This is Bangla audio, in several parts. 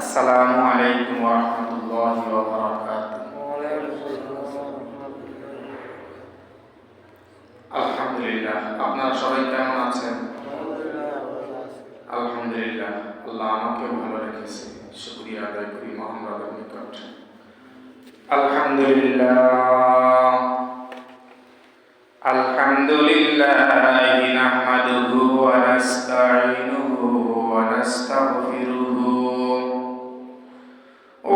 আসসালামু আলাইকুম রহমতুল্লাহ আলহামদুলিল্লাহ। আপনারা সবাই কেমন আছেন? আলহামদুলিল্লাহ। আল্লাহ আমাকেও ভালো রেখেছে। শুক্রিয়া আদায় করি মোহাম্মদের নিকট। আলহামদুলিল্লাহ। আলহামদুলিল্লাহ নাহমাদুহু ওয়া নাস্তাঈনুহু ওয়া নাস্তাগফিরুহু।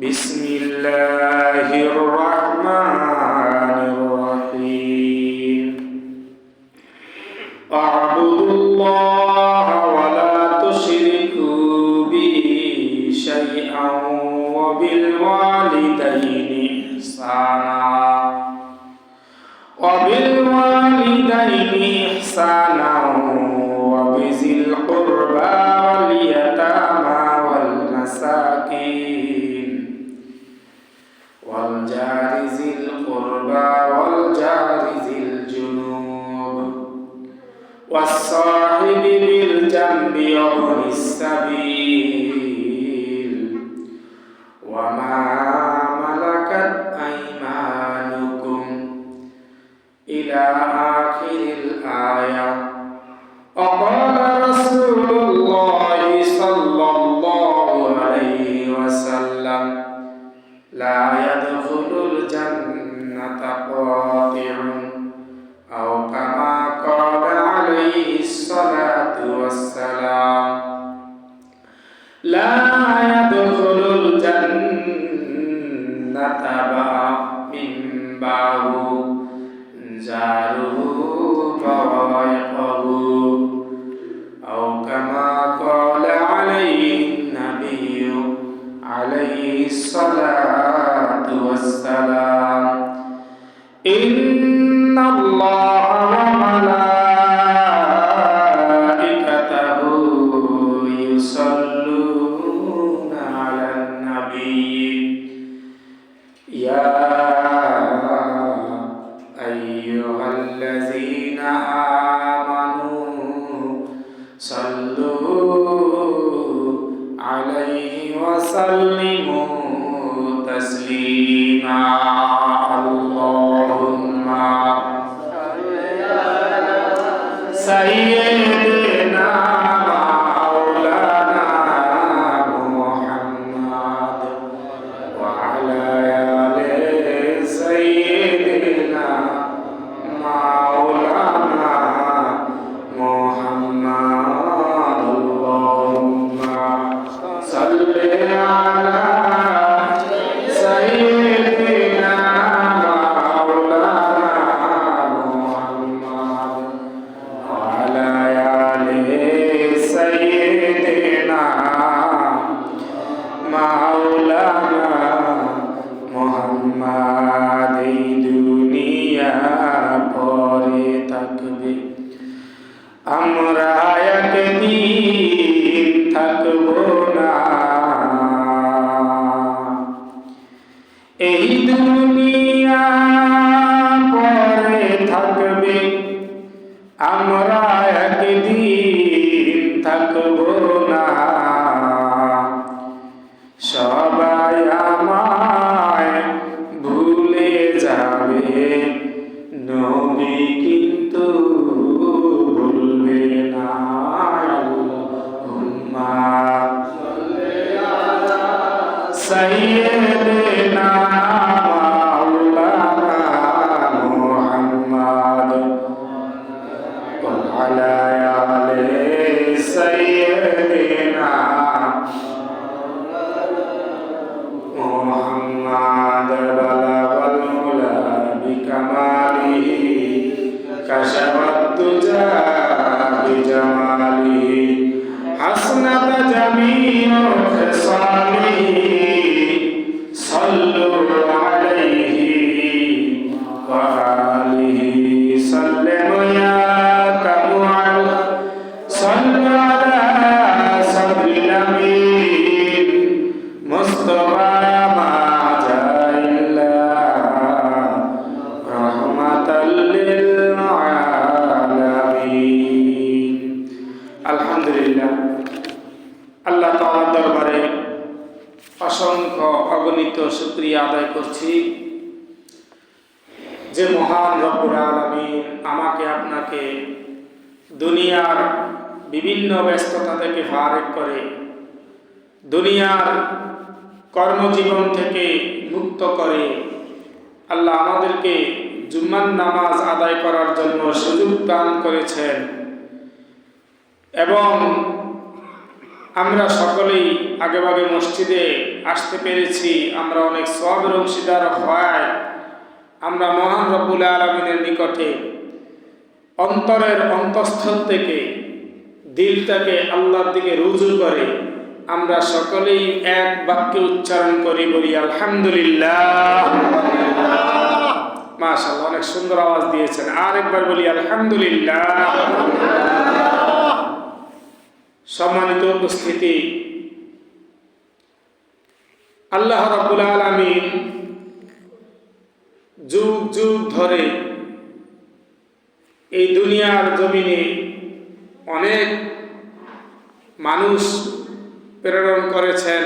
بسم الله الرحمن الرحيم اعبدوا الله ولا تشركوا به شيئا وبالوالدين إحسانا وبالوالدين إحسانا والصاحب بالجنب وابن السبيل الجنة من باب جاره ضائقه أو كما قال عليه النبي عليه الصلاة والسلام إن الله آمنوا صلوا عليه وسلموا تسليما আমরা একদিন থাকব না। সবাই আমায় ভুলে যাবে নবী কিন্তু ভুলবে না। সাইয়ে না শুকরিয়া আদায় করছি যে মহান রব্বুল আলামিন আমাকে আপনাকে দুনিয়ার বিভিন্ন ব্যস্ততা থেকে ফারেক করে, দুনিয়ার কর্মজীবন থেকে মুক্ত করে, আল্লাহ আমাদেরকে জুম্মান নামাজ আদায় করার জন্য সুযোগ দান করেছেন এবং আমরা সকলেই আগেভাগে মসজিদে আসতে পেরেছি। আমরা অনেক সবের অংশীদার হওয়ায় আমরা মহান রব্বুল আলমিনের নিকটে অন্তরের অন্তঃস্থল থেকে দিলটাকে আল্লাহর দিকে রুজু করে আমরা সকলেই এক বাক্যে উচ্চারণ করি, বলি, আলহামদুলিল্লাহ। মাশাল্লাহ অনেক সুন্দর আওয়াজ দিয়েছেন। আর একবার বলি, আলহামদুলিল্লাহ। সম্মানিত উপস্থিতি। আল্লাহ রাব্বুল আলামিন যুগ যুগ ধরে এই দুনিয়ার জমিনে অনেক মানুষ প্রেরণ করেছেন।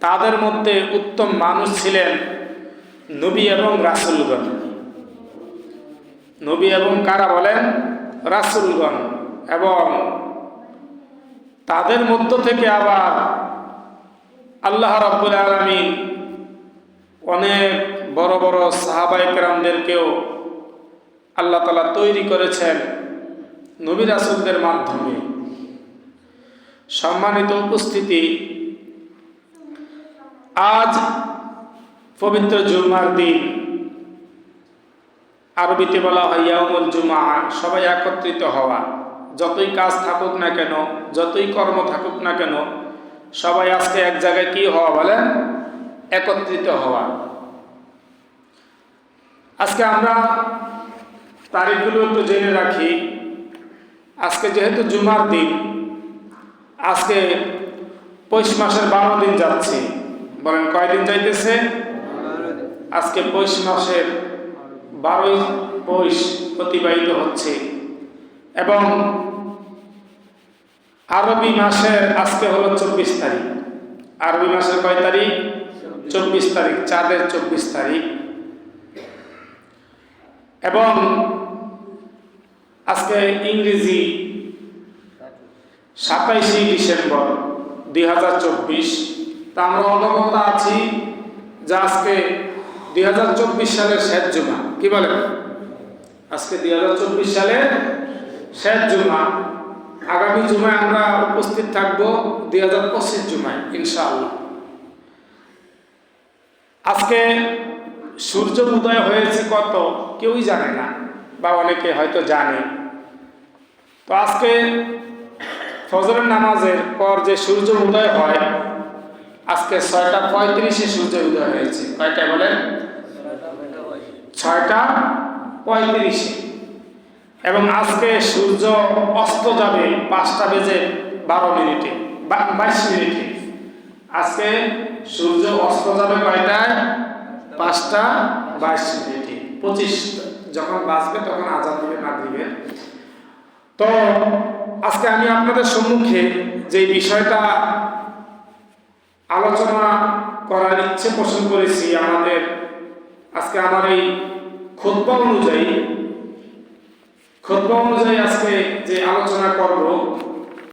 তাদের মধ্যে উত্তম মানুষ ছিলেন নবী এবং রাসুলগণ। নবী এবং কারা বলেন? রাসুলগণ এবং তাদের মধ্য থেকে আবার আল্লাহ রাব্বুল আলমিন অনেক বড় বড় সাহাবাই কেরামদেরকেও আল্লাহ তালা তৈরি করেছেন নবী রাসুলদের মাধ্যমে। সম্মানিত উপস্থিতি, আজ পবিত্র জুমার দিন। আরবিতে বলা হয় ইয়ামুল জুমা, সবাই একত্রিত হওয়া। যতই কাজ থাকুক না কেন, যতই কর্ম থাকুক না কেন, সবাই আজকে এক জায়গায় কি হওয়া বলেন? একত্রিত হওয়া। আজকে আমরা তারিখগুলো একটু জেনে রাখি। আজকে যেহেতু জুমার দিন, আজকে পৌষ মাসের বারো দিন যাচ্ছে। বলেন কয়দিন যাইতেছে? আজকে পৌষ মাসের বারোই পৌষ অতিবাহিত হচ্ছে। এবং আরবি মাসের আজকে হলো চব্বিশ তারিখ। আরবি মাসের কয় তারিখ? চব্বিশ তারিখ, চাঁদের চব্বিশ তারিখ। এবং আজকে ইংরেজি সাতাইশে ডিসেম্বর দুই হাজার চব্বিশ। তা আমরা অবগত আছি যে আজকে দুই হাজার চব্বিশ সালের শেষ জুমা। কি বলেন? আজকে দুই হাজার চব্বিশ সালের শেষ জুমা। আগামী জুমায় আমরা উপস্থিত থাকব দুই হাজার পঁচিশ জুমায়, ইনশাআল্লাহ। আজকে সূর্য উদয় হয়েছে কত কেউই জানে না, বা অনেকে হয়তো জানে। তো আজকে ফজরের নামাজের পর যে সূর্য উদয় হয়, আজকে ছয়টা পঁয়ত্রিশে সূর্য উদয় হয়েছে। কয়টা বলেন? ছয়টা পঁয়ত্রিশে। এবং আজকে সূর্য অস্ত যাবে পাঁচটা বেজে বারো মিনিটে বাইশ মিনিটে। আজকে সূর্য অস্ত যাবে কয়টায়? পাঁচটা বাইশ মিনিটে। পঁচিশ যখন বাঁচবে তখন আজাদ দিবে না দিবে তো আজকে আমি আপনাদের সম্মুখে যে বিষয়টা আলোচনা করার ইচ্ছে পোষণ করেছি আমাদের, আজকে আমার এই খোদ্া অনুযায়ী খোদ্া অনুযায়ী আজকে যে আলোচনা করব